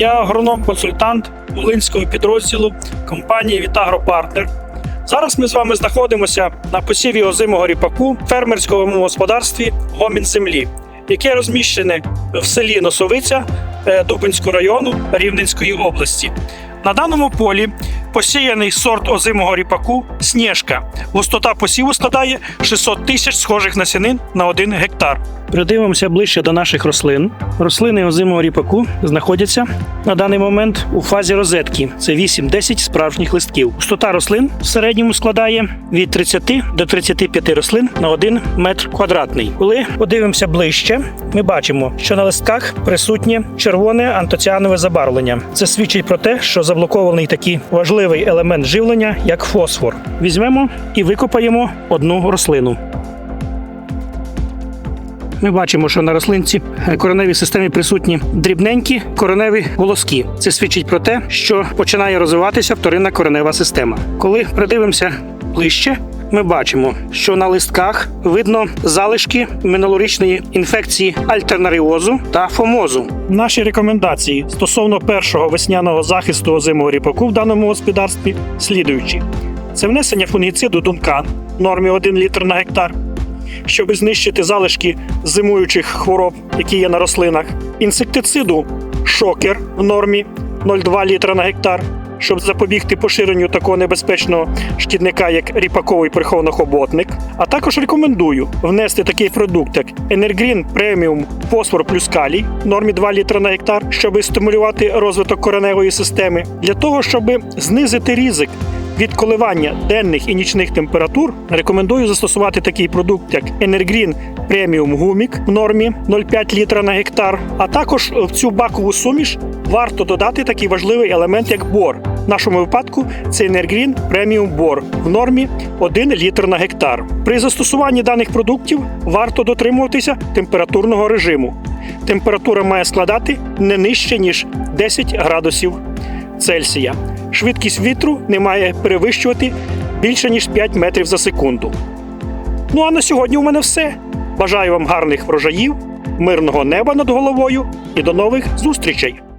Я агроном-консультант Волинського підрозділу компанії Вітагропартнер. Зараз ми з вами знаходимося на посіві озимого ріпаку в фермерському господарстві Гомін землі, яке розміщене в селі Носовиця е, Дубинського району Рівненської області. На даному полі посіяний сорт озимого ріпаку Снєжка. Густота посіву складає 600 тисяч схожих насінин на 1 гектар. Придивимося ближче до наших рослин. Рослини озимого ріпаку знаходяться на даний момент у фазі розетки. Це 8-10 справжніх листків. Густота рослин в середньому складає від 30 до 35 рослин на 1 метр квадратний. Коли подивимося ближче, ми бачимо, що на листках присутнє червоне антоціанове забарвлення. Це свідчить про те, що заблокований такий важливий елемент живлення, як фосфор. Візьмемо і викопаємо одну рослину. Ми бачимо, що на рослинці е, кореневій системі присутні дрібненькі кореневі волоски. Це свідчить про те, що починає розвиватися вторинна коренева система. Коли придивимося ближче, ми бачимо, що на листках видно залишки минулорічної інфекції альтернаріозу та фомозу. Наші рекомендації стосовно першого весняного захисту озимого ріпаку в даному господарстві слідуючі: це внесення фунгіциду Дункан в нормі 1 літр на гектар щоб знищити залишки зимуючих хвороб, які є на рослинах, інсектициду шокер в нормі 0,2 літра на гектар, щоб запобігти поширенню такого небезпечного шкідника, як ріпаковий приховнохоботник. А також рекомендую внести такий продукт, як Енергрін преміум фосфор плюс калій в нормі 2 літра на гектар, щоб стимулювати розвиток кореневої системи, для того, щоб знизити ризик від коливання денних і нічних температур рекомендую застосувати такий продукт, як Енергрін преміум гумік в нормі 0,5 літра на гектар. А також в цю бакову суміш варто додати такий важливий елемент, як бор. В нашому випадку це Енергрін преміум бор в нормі 1 літр на гектар. При застосуванні даних продуктів варто дотримуватися температурного режиму. Температура має складати не нижче ніж 10 градусів Цельсія. Швидкість вітру не має перевищувати більше ніж 5 метрів за секунду. Ну а на сьогодні у мене все. Бажаю вам гарних врожаїв, мирного неба над головою і до нових зустрічей!